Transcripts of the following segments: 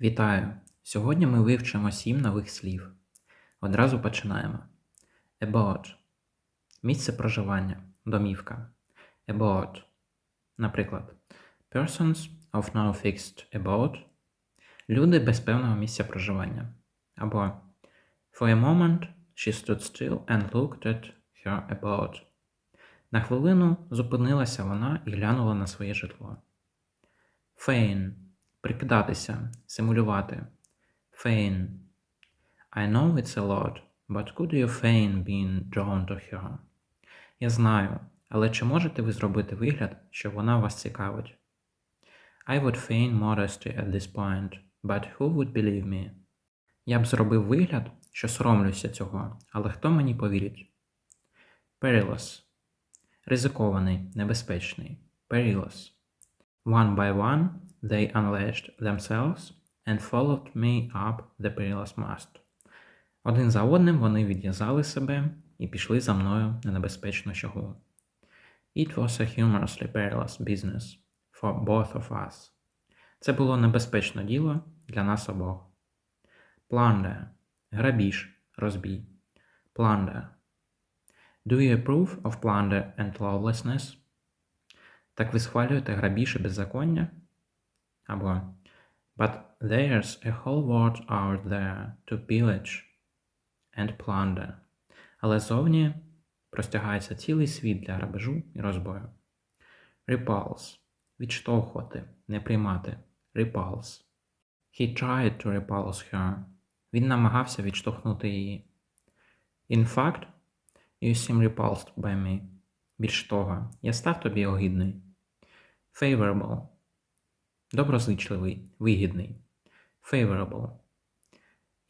Вітаю! Сьогодні ми вивчимо сім нових слів. Одразу починаємо. Abode – місце проживання, домівка. Abode. Наприклад, persons of no fixed abode – люди без певного місця проживання. Або For a moment she stood still and looked at her abode. На хвилину зупинилася вона і глянула на своє житло. Feign – прикидатися, симулювати. Feign. I know it's a lot, but could you feign being drawn to her? Я знаю, але чи можете ви зробити вигляд, що вона вас цікавить? I would feign modesty at this point, but who would believe me? Я б зробив вигляд, що соромлюся цього, але хто мені повірить? Perilous. Ризикований, небезпечний. Perilous. One by one they unlatched themselves and followed me up the perilous mast. Один за одним вони відв'язали себе і пішли за мною на небезпечну чогу. It was a humorously perilous business for both of us. Це було небезпечне діло для нас обох. Plunder – грабіж, розбій. Plunder. Do you approve of plunder and lawlessness? Так ви схвалюєте грабіж і беззаконня? Або But there's a whole world out there to pillage and plunder. Але зовні простягається цілий світ для грабежу і розбою. Repulse – відштовхувати, не приймати. Repulse. He tried to repulse her. Він намагався відштовхнути її. In fact, you seem repulsed by me. Більш того, я став тобі огидний. Favorable. Доброзичливий, вигідний. Favorable.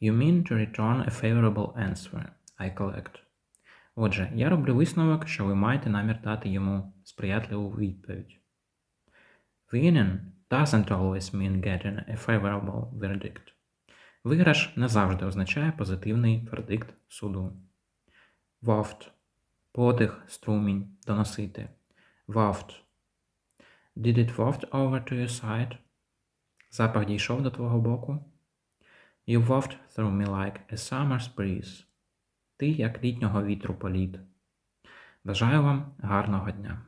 You mean to return a favorable answer. I collect. Отже, я роблю висновок, що ви маєте намір дати йому сприятливу відповідь. Winning doesn't always mean getting a favorable verdict. Виграш не завжди означає позитивний вердикт суду. Waft – подих, струмінь, доносити. Waft. Did it waft over to your side? Запах дійшов до твого боку. You waft through me like a summer's breeze. Ти як літнього вітру політ. Бажаю вам гарного дня!